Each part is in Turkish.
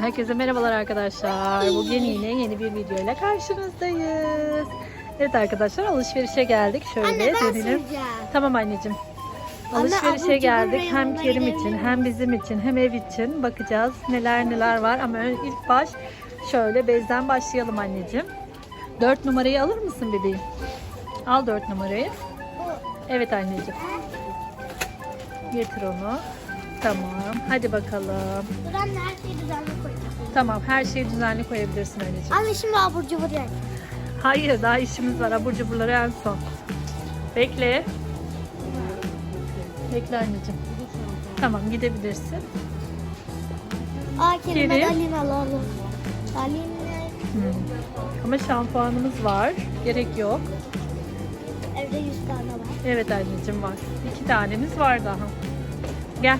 Herkese merhabalar arkadaşlar. Bugün yine yeni bir videoyla karşınızdayız. Evet arkadaşlar alışverişe geldik. Şöyle Anne ben dönelim. süreceğim. Tamam anneciğim. Anne, Alışverişe cubur geldik. Hem reyonuna Kerim gidelim için mi? hem bizim için hem ev için bakacağız neler neler var. Ama ön- ilk baş şöyle bezden başlayalım anneciğim. 4 numarayı alır mısın bebeğim? Al 4 numarayı. Evet anneciğim. Getir onu. Tamam. Hadi bakalım. Dur anne her şeyi düzenli koyacağım. Tamam her şeyi düzenli koyabilirsin anneciğim. Anne şimdi abur cubur yer. Hayır daha işimiz var. Abur cuburları en son. Bekle. Bekle anneciğim. Tamam gidebilirsin. Aa Kerim Kerim. Dalin alalım. Dalin Hmm. Ama şampuanımız var. Gerek yok. evde 100 tane var. Evet anneciğim var. İki tanemiz var daha. Gel.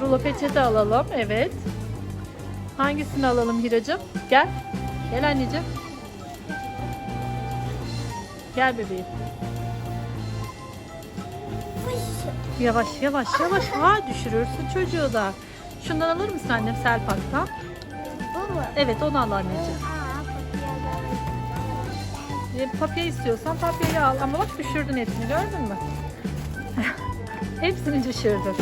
Rulo peçete alalım. Evet. Hangisini alalım Hiracığım? Gel. Gel anneciğim. Gel bebeğim. Yavaş yavaş yavaş. Ha düşürürsün çocuğu da. Şundan alır mısın annem Selpak'tan? Evet onu al anneciğim. Papya E, papya istiyorsan papyayı al. Ama bak düşürdün hepsini gördün mü? hepsini düşürdün.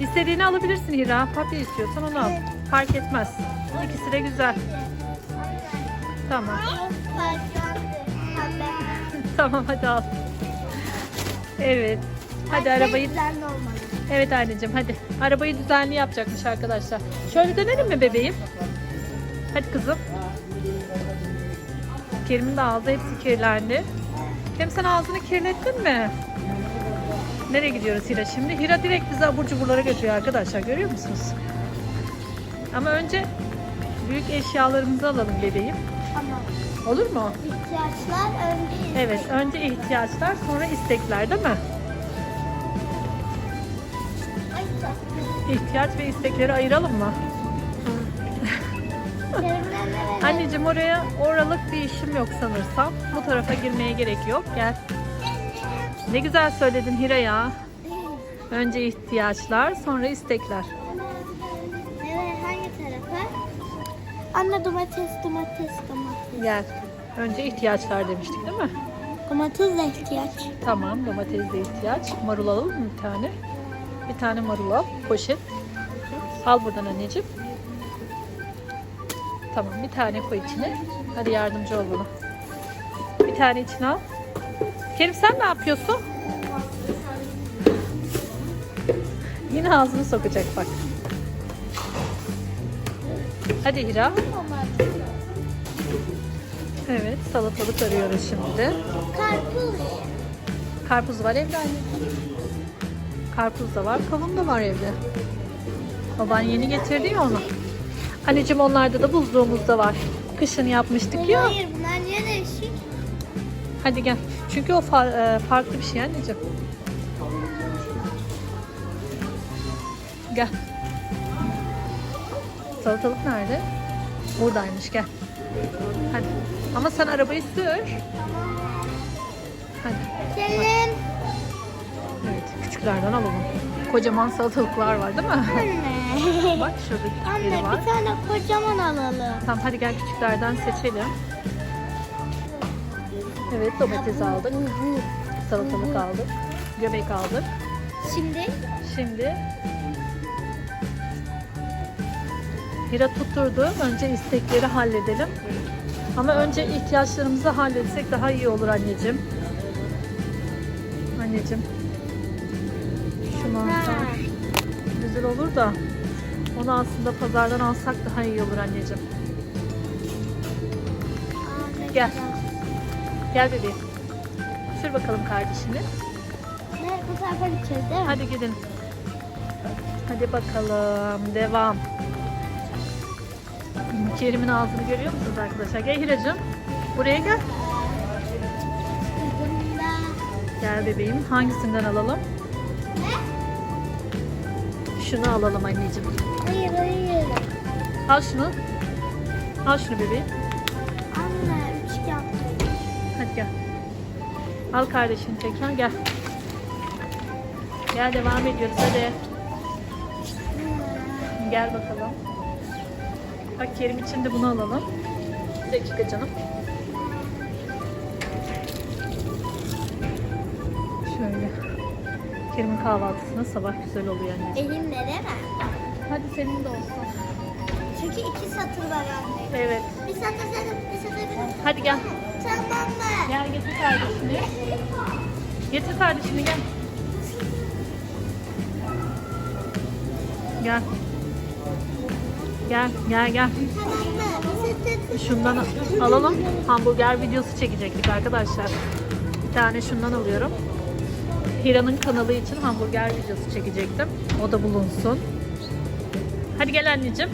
İstediğini alabilirsin Hira. Papya istiyorsan onu al. Fark etmez. İkisi de güzel. Tamam. tamam hadi al. Evet. Hadi arabayı... Düzenli olmalı. Evet anneciğim hadi. Arabayı düzenli yapacakmış arkadaşlar. Şöyle dönelim mi bebeğim? Hadi kızım. Kerim'in de ağzı hepsi kirlendi. Kerim sen ağzını kirlettin mi? Nereye gidiyoruz Hira şimdi? Hira direkt bizi abur cuburlara götürüyor arkadaşlar. Görüyor musunuz? Ama önce büyük eşyalarımızı alalım bebeğim. Tamam. Olur mu? İhtiyaçlar önce Evet. Önce ihtiyaçlar sonra istekler değil mi? Ay, İhtiyaç ve istekleri ayıralım mı? Anneciğim oraya oralık bir işim yok sanırsam. Bu tarafa girmeye gerek yok. Gel. Ne güzel söyledin Hira ya. Önce ihtiyaçlar, sonra istekler. Evet hangi tarafa? Anne domates, domates, domates. Gel. Önce ihtiyaçlar demiştik değil mi? Domates de ihtiyaç. Tamam, domates de ihtiyaç. Marul alalım mı bir tane? Bir tane marul al, poşet. Al buradan anneciğim. Tamam, bir tane koy içine. Hadi yardımcı ol bana. Bir tane içine al. Kerim sen ne yapıyorsun? Yine ağzını sokacak bak. Hadi Hira. Evet, salatalık arıyoruz şimdi. Karpuz. Karpuz var evde anne. Karpuz da var, kavun da var evde. Baban yeni getirdi ya onu. Anneciğim onlarda da buzluğumuzda var. Kışın yapmıştık ya. Hayır bunlar niye değişik? Hadi gel. Çünkü o far- e, farklı bir şey anneciğim. Gel. Salatalık nerede? Buradaymış gel. Hadi. Ama sen arabayı sür. Hadi. Senin. Evet, küçüklerden alalım. Kocaman salatalıklar var değil mi? Anne. Bak şurada Anne var. bir tane kocaman alalım. Tamam hadi gel küçüklerden seçelim. Evet domates aldık. Salatalık aldık. Göbek aldık. Şimdi Şimdi Hira tutturdu. Önce istekleri halledelim. Ama önce ihtiyaçlarımızı halletsek daha iyi olur anneciğim. Anneciğim. Şu mantar güzel olur da onu aslında pazardan alsak daha iyi olur anneciğim. Gel. Gel bebeğim. Sür bakalım kardeşini. Ne bu tarafa gideceğiz değil mi? Hadi gidelim. Hadi bakalım. Devam. Kerim'in ağzını görüyor musunuz arkadaşlar? Gel Hiracığım. Buraya gel. Gel bebeğim. Hangisinden alalım? Şunu alalım anneciğim. Hayır hayır. Al şunu. Al şunu bebeğim. Anne Al kardeşini tekrar gel. Gel devam ediyoruz hadi. gel bakalım. Bak Kerim için de bunu alalım. Bir dakika canım. Şöyle. Kerim'in kahvaltısına sabah güzel oluyor. Elimle değil mi? Hadi senin de olsun. Çünkü iki satır var anne. Evet. Bir satır satır, bir satır bir satır. Hadi gel. Tamam mı? Gel getir kardeşini. Getir kardeşini gel. Gel. Gel, gel, gel. Şundan alalım. Hamburger videosu çekecektik arkadaşlar. Bir tane şundan alıyorum. Hira'nın kanalı için hamburger videosu çekecektim. O da bulunsun. Hadi gel anneciğim.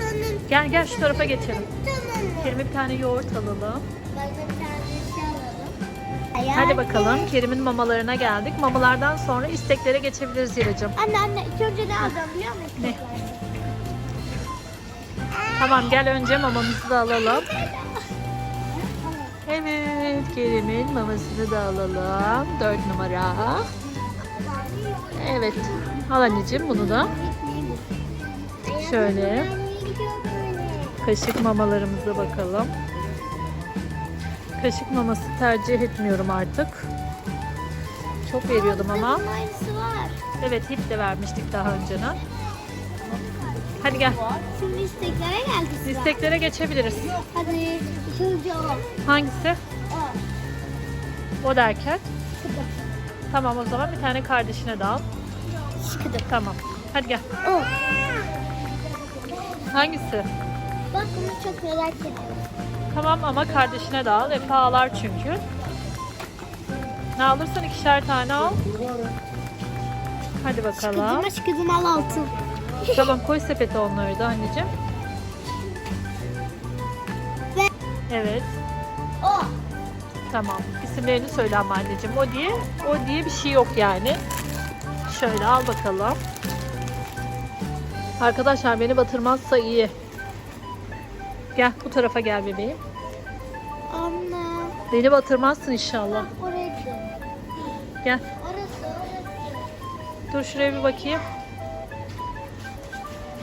Senin. Gel gel şu tarafa geçelim. Tamam? Kerim'e bir tane yoğurt alalım. Bir tane şey alalım. Hadi bakalım. Kerim'in mamalarına geldik. Mamalardan sonra isteklere geçebiliriz Hira'cığım. Anne anne ilk önce ne alacağım biliyor musun? Ne? Tamam gel önce mamamızı da alalım. Evet Kerim'in mamasını da alalım. 4 numara. Evet. Al anneciğim bunu da. Şöyle. Kaşık mamalarımıza bakalım. Kaşık maması tercih etmiyorum artık. Çok veriyordum ama. Bunun aynısı var. Evet hip de vermiştik daha önceden. Hadi gel. Şimdi isteklere geldi sıra. İsteklere geçebiliriz. Hadi o. Hangisi? O. O derken. Tamam o zaman bir tane kardeşine de al. Şıkıdım. Tamam. Hadi gel. O. Hangisi? Bak bunu çok merak ediyorum. Tamam ama kardeşine de al. Efe ağlar çünkü. Ne alırsan ikişer tane al. Hadi bakalım. Şıkıdım al altın. Tamam koy sepete onları da anneciğim. Ve Evet. o. Tamam. İsimlerini söyle ama anneciğim. O diye, o diye bir şey yok yani. Şöyle al bakalım. Arkadaşlar beni batırmazsa iyi. Gel bu tarafa gel bebeğim. Anne. Beni batırmazsın inşallah. Oraya gidelim. Gel. Orası orası. Dur şuraya bir bakayım.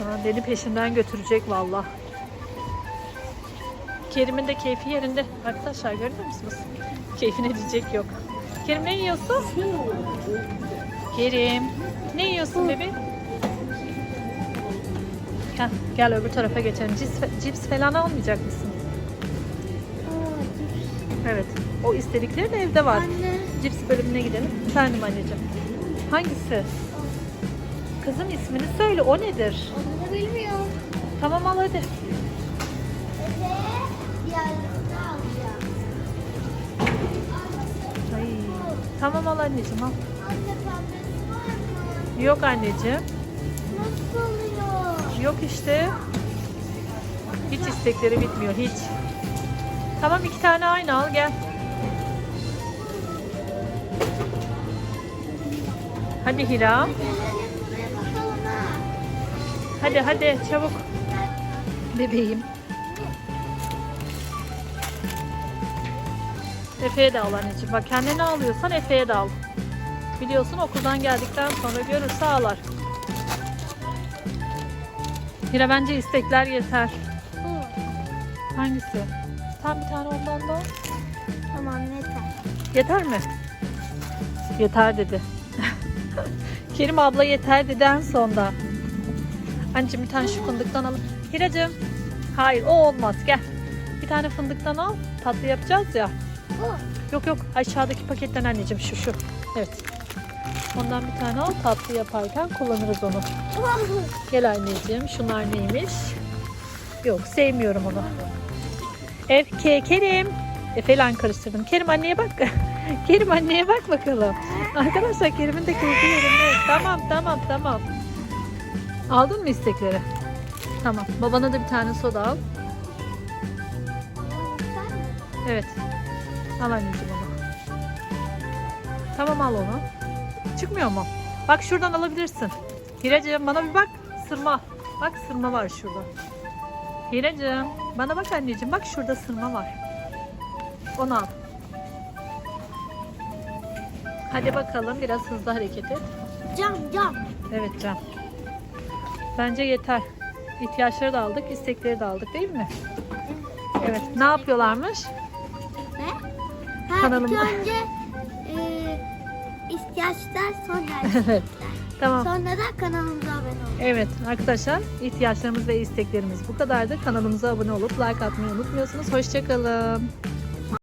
Aa, beni peşinden götürecek valla. Kerim'in de keyfi yerinde. Arkadaşlar görüyor musunuz? Keyfine diyecek yok. Kerim ne yiyorsun? Kerim. Ne yiyorsun bebeğim? Gel, gel öbür tarafa geçelim. Cips, cips falan almayacak mısın? Evet. O istediklerin evde var. Anne. Cips bölümüne gidelim. Efendim anneciğim. Hangisi? Kızım ismini söyle. O nedir? Onu bilmiyorum. Tamam al hadi. Ay. Tamam al anneciğim al. Anne pembesi var mı? Yok anneciğim. Nasıl? Yok işte. Hiç istekleri bitmiyor hiç. Tamam iki tane aynı al gel. Hadi Hira. Hadi hadi çabuk. Bebeğim. Efe'ye de al anneciğim. Bak kendine alıyorsan Efe'ye de al. Biliyorsun okuldan geldikten sonra görürse ağlar. Hira bence istekler yeter. Bu. Hangisi? Tam bir tane ondan da. Tamam yeter. Yeter mi? Yeter dedi. Kerim abla yeter dedi en sonda. Anneciğim bir tane şu fındıktan al. Hiracığım. Hayır o olmaz gel. Bir tane fındıktan al. Tatlı yapacağız ya. Bu. Yok yok aşağıdaki paketten anneciğim şu şu. Evet. Ondan bir tane al tatlı yaparken kullanırız onu. Gel anneciğim şunlar neymiş? Yok sevmiyorum onu. Ev ke Kerim. E falan karıştırdım. Kerim anneye bak. Kerim anneye bak bakalım. Arkadaşlar Kerim'in de keyfi yerinde. Tamam tamam tamam. Aldın mı istekleri? Tamam. Babana da bir tane soda al. Evet. Al anneciğim onu. Tamam al onu. Çıkmıyor mu? Bak şuradan alabilirsin. Hiracığım bana bir bak. Sırma. Bak sırma var şurada. Hiracığım bana bak anneciğim. Bak şurada sırma var. Onu al. Hadi bakalım biraz hızlı hareket et. Cam cam. Evet Can. Bence yeter. İhtiyaçları da aldık, istekleri de aldık değil mi? Evet. Ne yapıyorlarmış? Ne? Ha, Kanalımda. önce e, ihtiyaçlar sonra Evet. Tamam. Sonra da kanalımıza abone olun. Evet arkadaşlar ihtiyaçlarımız ve isteklerimiz bu kadardı. Kanalımıza abone olup like atmayı unutmuyorsunuz. Hoşçakalın.